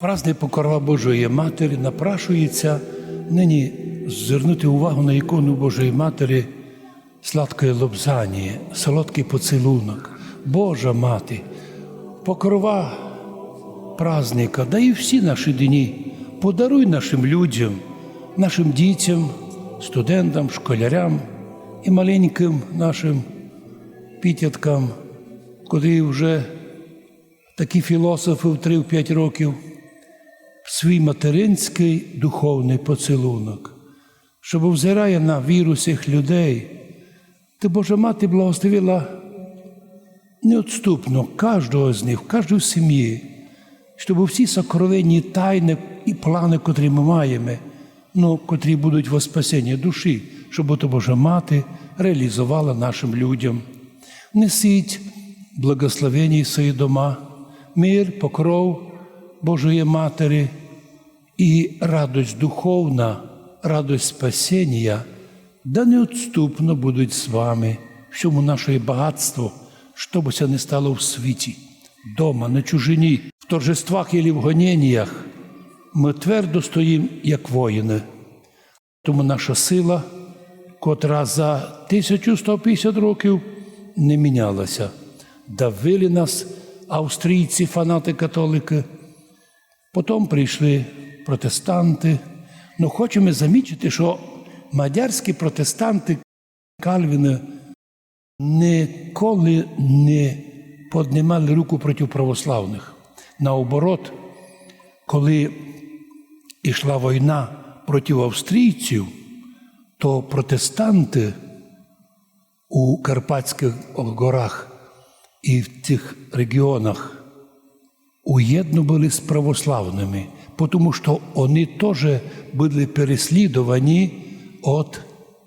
Праздник Покрова Божої Матері напрашується нині звернути увагу на ікону Божої Матері сладкої лобзані, солодкий поцілунок, Божа Мати, покрова праздника, да і всі наші дні. Подаруй нашим людям, нашим дітям, студентам, школярям і маленьким нашим підліткам, котрі вже такі філософи в 3-5 років, свій материнський духовний поцілунок, щоб взирає на віру цих людей, ти Божа Мати благословила неотступно кожного з них, в кожній сім'ї, щоб всі сокровенні тайни і плани, котрі ми маємо, ну, котрі будуть во спасіння душі, щоб то Божа Мати реалізувала нашим людям. Несіть благословені свої дома, мир, покров Божої Матері і радость духовна, радость спасіння, да неотступно будуть з вами, всьому наше багатство, що б це не стало в світі, дома, на чужині, в торжествах і в гоніннях. Ми твердо стоїмо, як воїни. Тому наша сила, котра за 1150 років не мінялася. Давили нас австрійці, фанати католики. Потім прийшли протестанти. Ну, хочемо замітити, що мадярські протестанти Кальвіна ніколи не піднімали руку проти православних. Наоборот, коли йшла війна проти австрійців, то протестанти у Карпатських горах і в цих регіонах уєдно з православними, тому що вони теж були переслідувані від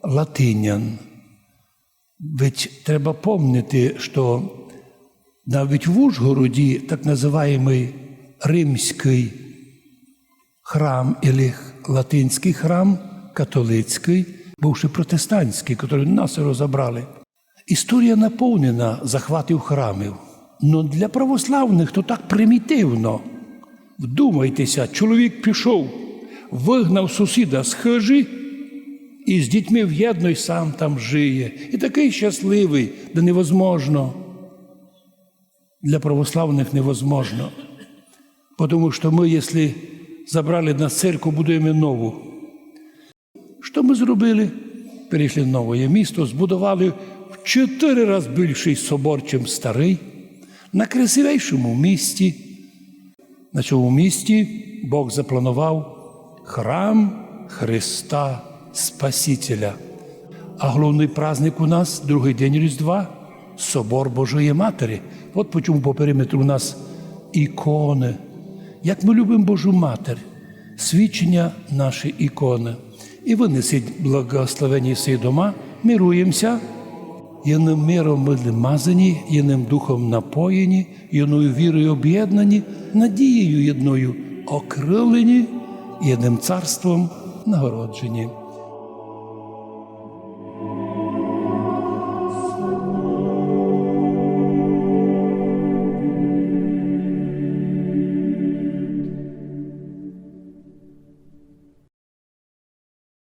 латинян. Ведь треба пам'ятати, що навіть в Ужгороді так називаємий римський храм або латинський храм, католицький, бувши протестантський, який нас розібрали. Історія наповнена захватів храмів. Ну для православних то так примітивно. Вдумайтеся, чоловік пішов, вигнав сусіда з хижі і з дітьми в'єдно й сам там жиє. І такий щасливий, де невозможно. Для православних невозможно. Тому що ми, якщо забрали на церкву, будуємо нову. Що ми зробили? Перейшли в нове місто, збудували в чотири рази більший собор, ніж старий, на красивейшому місті. На цьому місті Бог запланував храм Христа Спасителя. А головний праздник у нас другий день Різдва Собор Божої Матері. От по чому по периметру у нас ікони. Як ми любимо Божу Матір, свідчення наші ікони. І винесіть благословені всі дома, мируємося. Єдним миром ми мазані, єдним духом напоєні, єною вірою об'єднані, надією єдною окрилені, єдним царством нагороджені.